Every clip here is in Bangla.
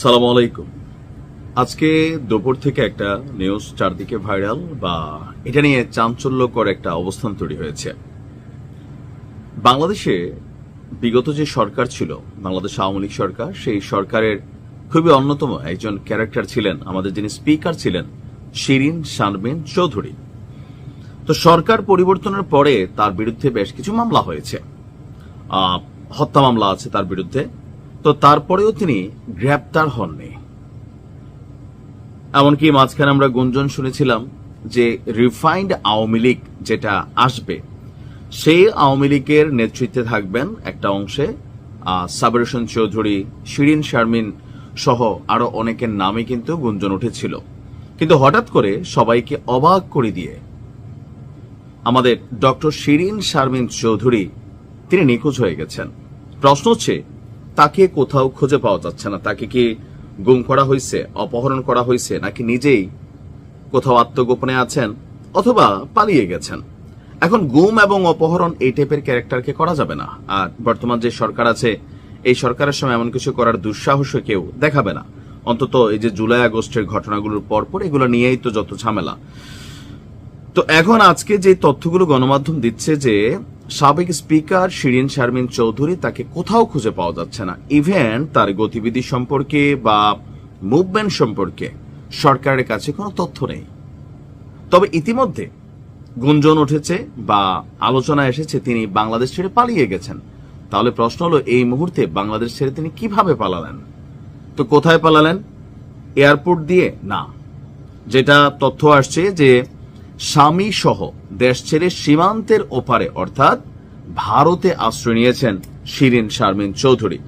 সালাম আলাইকুম। আজকে দুপুর থেকে একটা নিউজ চারদিকে ভাইরাল বা এটা নিয়ে চাঞ্চল্যকর একটা অবস্থান তৈরি হয়েছে। বাংলাদেশে বিগত যে সরকার ছিল, বাংলাদেশ আওয়ামী লীগ সরকার, সেই সরকারের খুবই অন্যতম একজন ক্যারেক্টার ছিলেন, আমাদের যিনি স্পিকার ছিলেন, শিরিন শানবিন চৌধুরী। তো সরকার পরিবর্তনের পরে তার বিরুদ্ধে বেশ কিছু মামলা হয়েছে। হত্যা মামলা আছে তার বিরুদ্ধে। তো তারপরেও তিনি গ্রেপ্তার হননি। এমনকি মাঝখানে আমরা গুঞ্জন শুনেছিলাম যে রিফাইন্ড আওয়ামী লীগ যেটা আসবে সেই আওয়ামী লীগের নেতৃত্বে থাকবেন একটা অংশে আহ, সাবের হোসেন চৌধুরী শিরিন শারমিন সহ আরও অনেকের নামে কিন্তু গুঞ্জন উঠেছিল। কিন্তু হঠাৎ করে সবাইকে অবাক করে দিয়ে আমাদের ডক্টর শিরিন শারমিন চৌধুরী তিনি নিখোঁজ হয়ে গেছেন। প্রশ্ন হচ্ছে তাকে কোথাও খুঁজে পাওয়া যাচ্ছে না। তাকে কি গুম করা হয়েছে, অপহরণ করা হয়েছে, নাকি নিজেই কোথাও আত্মগোপনে আছেন, অথবা পালিয়ে গেছেন? এখন গুম এবং অপহরণ এই টাইপের ক্যারেক্টারকে করা যাবে না। আর বর্তমান যে সরকার আছে, এই সরকারের সময় এমন কিছু করার দুঃসাহসও কেউ দেখাবে না। অন্তত এই যে জুলাই আগস্টের ঘটনাগুলোর পরপর এগুলো নিয়েই তো যত ঝামেলা। তো এখন আজকে যে তথ্যগুলো গণমাধ্যম দিচ্ছে যে সাবেক স্পিকার শিরিন শারমিন চৌধুরী তাকে কোথাও খুঁজে পাওয়া যাচ্ছে না। ইভেন তার গতিবিধি সম্পর্কে বা মুভমেন্ট সম্পর্কে সরকারের কাছে কোনো তথ্য নেই। তবে ইতিমধ্যে গুঞ্জন উঠেছে বা আলোচনা এসেছে, তিনি বাংলাদেশ ছেড়ে পালিয়ে গেছেন। তাহলে প্রশ্ন হলো, এই মুহূর্তে বাংলাদেশ ছেড়ে তিনি কীভাবে পালালেন? তো কোথায় পালালেন? এয়ারপোর্ট দিয়ে? না। যেটা তথ্য আসছে যে স্বামী সহ দেশ ছেড়ে সীমান্তের ওপারে, অর্থাৎ ভারতে আশ্রয় নিয়েছেন শিরিন শারমিন চৌধুরী।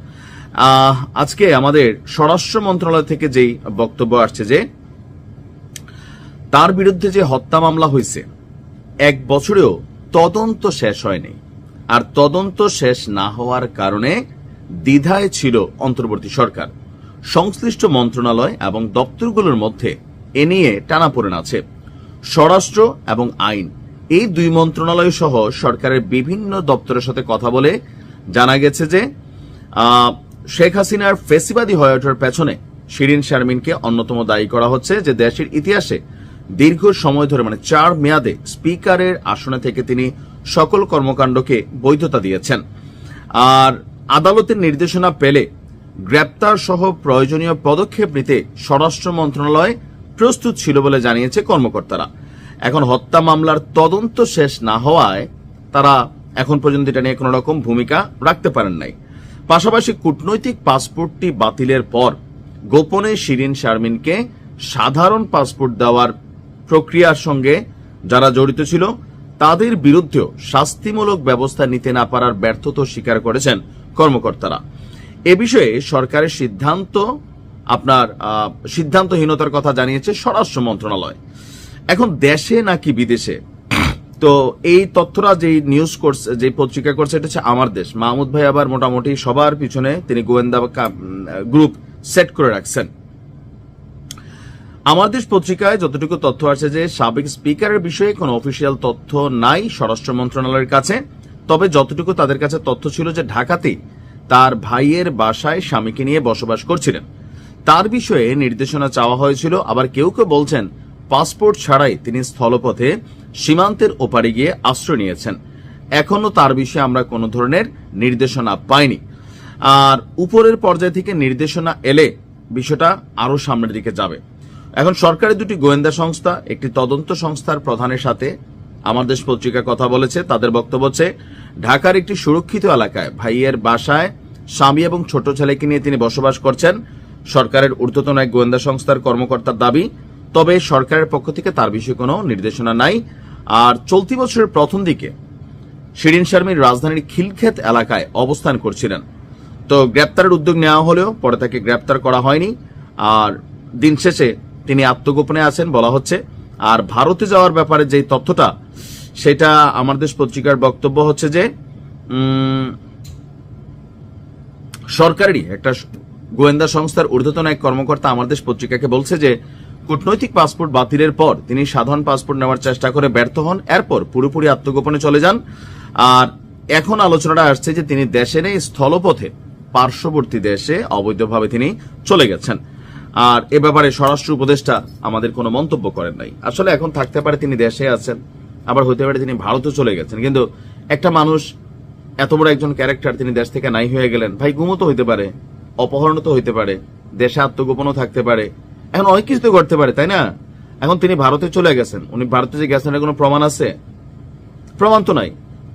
আজকে আমাদের স্বরাষ্ট্র মন্ত্রণালয় থেকে যেই বক্তব্য আসছে যে, তার বিরুদ্ধে যে হত্যা মামলা হয়েছে, এক বছরেও তদন্ত শেষ হয়নি। আর তদন্ত শেষ না হওয়ার কারণে দ্বিধায় ছিল অন্তর্বর্তী সরকার। সংশ্লিষ্ট মন্ত্রণালয় এবং দপ্তরগুলোর মধ্যে এ নিয়ে টানাপোড়েন আছে। স্বরাষ্ট্র এবং আইন। এই দুই মন্ত্রণালয় সহ সরকারের বিভিন্ন দপ্তরের সাথে কথা বলে জানা গেছে যে শেখ হাসিনার ফেসিবাদী হয়ে ওঠার পেছনে শিরিন শারমিনকে অন্যতম দায়ী করা হচ্ছে যে দেশের ইতিহাসে দীর্ঘ সময় ধরে মানে চার মেয়াদে স্পিকারের আসনে থেকে তিনি সকল কর্মকাণ্ডকে বৈধতা দিয়েছেন। আর আদালতের নির্দেশনা পেলে গ্রেপ্তার সহ প্রয়োজনীয় পদক্ষেপ নিতে স্বরাষ্ট্র মন্ত্রণালয় প্রস্তুত ছিল বলে জানিয়েছে কর্মকর্তারা। এখন হত্যা মামলার তদন্ত শেষ না হওয়ায় তারা এখন পর্যন্ত এটা নিয়ে কোনো রকম ভূমিকা রাখতে পারেন নাই। পাশাপাশি কূটনৈতিক পাসপোর্টটি বাতিলের পর গোপনে শিরিন শারমিনকে সাধারণ পাসপোর্ট দেওয়ার প্রক্রিয়ার সঙ্গে যারা জড়িত ছিল, তাদের বিরুদ্ধেও শাস্তিমূলক ব্যবস্থা নিতে না পারার ব্যর্থতা স্বীকার করেছেন কর্মকর্তারা। এ বিষয়ে সরকারের সিদ্ধান্ত আপনার সিদ্ধান্তহীনতার কথা জানিয়েছে স্বরাষ্ট্র মন্ত্রণালয়। এখন দেশে নাকি বিদেশে? তো এই তথ্যরা যেই নিউজ করছে যে পত্রিকা করছে, এটা হচ্ছে আমার দেশ। মাহমুদ ভাই আবার মোটামুটি সবার পিছনে তিনি গোয়েন্দা গ্রুপ সেট করে রাখছেন। আমার দেশ পত্রিকায় যতটুকু তথ্য আছে যে, সাবেক স্পিকারের বিষয়ে কোনো অফিসিয়াল তথ্য নাই স্বরাষ্ট্র মন্ত্রণালয়ের কাছে। তবে যতটুকু তাদের কাছে তথ্য ছিল যে ঢাকাতেই তার ভাইয়ের বাসায় স্বামীকে নিয়ে বসবাস করছিলেন। তার বিষয়ে নির্দেশনা চাওয়া হয়েছিল। আবার কেউ কেউ বলছেন, পাসপোর্ট ছাড়াই তিনি স্থলপথে সীমান্তের ওপারে গিয়ে আশ্রয় নিয়েছেন। এখনও তার বিষয়ে আমরা কোনো ধরনের নির্দেশনা পাইনি। আর উপরের পর্যায় থেকে নির্দেশনা এলে বিষয়টা আরও সামনের দিকে যাবে। এখন সরকারের দুটি গোয়েন্দা সংস্থা, একটি তদন্ত সংস্থার প্রধানের সাথে আমার দেশ পত্রিকা কথা বলেছে। তাদের বক্তব্য হচ্ছে, ঢাকার একটি সুরক্ষিত এলাকায় ভাইয়ের বাসায় স্বামী এবং ছোট ছেলেকে নিয়ে তিনি বসবাস করছেন। সরকারের ঊর্ধ্বতন এক গোয়েন্দা সংস্থার কর্মকর্তার দাবি, তবে সরকারের পক্ষ থেকে তার বিষয়ে কোনো নির্দেশনা নাই। আর চলতি বছরের প্রথম দিকে শিরিন শারমিন রাজধানীর খিলক্ষেত এলাকায় অবস্থান করছিলেন। তো গ্রেপ্তারের উদ্যোগ নেওয়া হলেও পরে তাকে গ্রেপ্তার করা হয়নি। আর দিন শেষে তিনি আত্মগোপনে আছেন বলা হচ্ছে। আর ভারতে যাওয়ার ব্যাপারে যে তথ্যটা, সেটা আমার দেশ পত্রিকার বক্তব্য হচ্ছে যে সরকারেরই একটা গোয়েন্দা সংস্থার ঊর্ধ্বতন এক কর্মকর্তা আমার দেশ পত্রিকাকে বলছে যে, কূটনৈতিক পাসপোর্ট বাতিলের পর তিনি সাধারণ পাসপোর্ট নেওয়ার চেষ্টা করে ব্যর্থ হন। এরপর পুরোপুরি আত্মগোপনে চলে যান। আর এখন আলোচনাটা আসছে যে, তিনি দেশে নেই স্থলপথে, পার্শ্ববর্তী দেশে অবৈধভাবে তিনি চলে গেছেন। আর এ ব্যাপারে স্বরাষ্ট্র উপদেষ্টা আমাদের কোনো মন্তব্য করেন নাই। আসলে এখন থাকতে পারে তিনি দেশে আছেন, আবার হতে পারে তিনি ভারতে চলে গেছেন। কিন্তু একটা মানুষ, এত বড় একজন ক্যারেক্টার তিনি দেশ থেকে নাই হয়ে গেলেন। ভাই গুমও তো হইতে পারে। অপহরণ তো হইতে পারে। দেশে আত্মগোপনও থাকতে পারে। এখন অনেক কিছু তো করতে পারে, তাই না? এখন তিনি ভারতে চলে গেছেন। উনি ভারতে যে গেছেন কোনো প্রমাণ আছে? প্রমাণ তো নাই।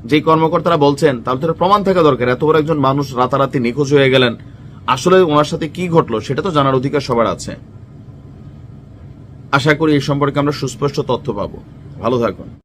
যে কর্মকর্তারা বলছেন তাহলে তো প্রমাণ থাকা দরকার। এত বড় একজন মানুষ রাতারাতি নিখোঁজ হয়ে গেলেন। আসলে ওনার সাথে কি ঘটলো, সেটা তো জানার অধিকার সবার আছে। আশা করি এই সম্পর্কে আমরা সুস্পষ্ট তথ্য পাবো। ভালো থাকুন।